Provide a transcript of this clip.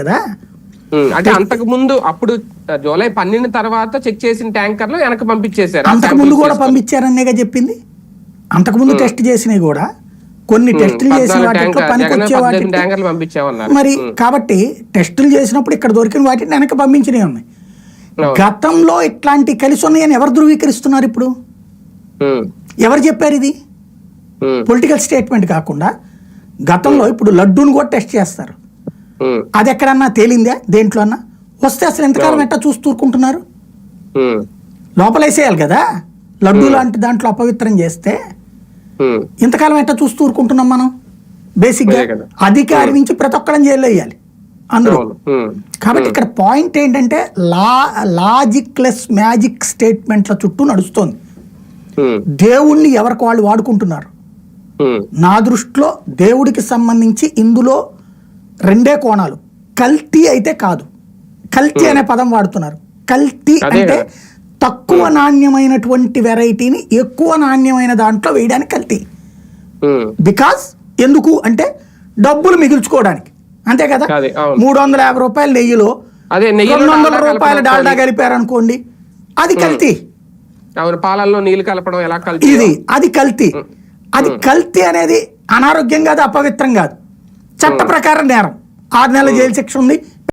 కదా? అంటే అంతకు ముందు అప్పుడు జూలై పన్నెండు తర్వాత చెక్ చేసిన ట్యాంకర్లు వెనక పంపించేశారు. అంతకు ముందు కూడా తీసుకొని. పంపించారనేగా చెప్పింది? అంతకు ముందు టెస్ట్ చేసినవి కూడా. కొన్ని టెస్టులు చేసిన వాటిలో ట్యాంకర్- పనికి జగన్ వచ్చే పద్దెనిమిది వాటికి ట్యాంకర్లు పంపించామన్నారు మరి కాబట్టి టెస్టులు చేసినప్పుడు ఇక్కడ దొరికిన వాటిని వెనక పంపించినవి ఉన్నాయి. గతంలో ఇట్లాంటి కలిసి ఉన్నాయని ఎవరు ధృవీకరిస్తున్నారు ఇప్పుడు? ఎవరు చెప్పారు ఇది? పొలిటికల్ స్టేట్మెంట్ కాకుండా గతంలో ఇప్పుడు లడ్డూని కూడా టెస్ట్ చేస్తారు. అది ఎక్కడన్నా తేలిందా? దేంట్లో అన్నా వస్తే అసలు ఎంతకాలం ఎట్టా చూస్తూ ఊరుకుంటున్నారు ఉమ్, లోపలేసేయాలి కదా? లడ్డు లాంటి దాంట్లో అపవిత్రం చేస్తే ఇంతకాలం ఎట్టా చూస్తూ ఊరుకుంటున్నాం మనం? బేసిక్గా అదే కదా. అధికారి నుంచి ప్రతి ఒక్కళ్ళని జైల్లో వేయాలి. అందులో. కాబట్టి ఇక్కడ పాయింట్ ఏంటంటే లా లాజిక్లెస్ మ్యాజిక్ స్టేట్మెంట్ల చుట్టూ నడుస్తోంది. దేవుణ్ణి ఎవరికి వాళ్ళు వాడుకుంటున్నారు? నా దృష్టిలో దేవుడికి సంబంధించి ఇందులో రెండే కోణాలు. కల్తీ అయితే కాదు. కల్తీ అనే పదం వాడుతున్నారు. కల్తీ అంటే. తక్కువ నాణ్యమైనటువంటి వెరైటీని ఎక్కువ నాణ్యమైన దాంట్లో వేయడానికి కల్తీ. బికాస్ ఎందుకు అంటే డబ్బులు మిగుల్చుకోవడానికి. అంతే కదా. మూడు వందల యాభై రూపాయల నెయ్యిలో రెండు వందల రూపాయల డాల్డా అది. కలిపారు అనుకోండి అది కల్తీ. అవును పాలల్లో నీళ్ళు కలపడం ఎలా కలిపి ఇది అది కల్తీ. అది కల్తీ అనేది అనారోగ్యం కాదు అపవిత్రం కాదు. చట్ట ప్రకారం నేరం. ఆరు నెలల జైలు శిక్ష ఉంది.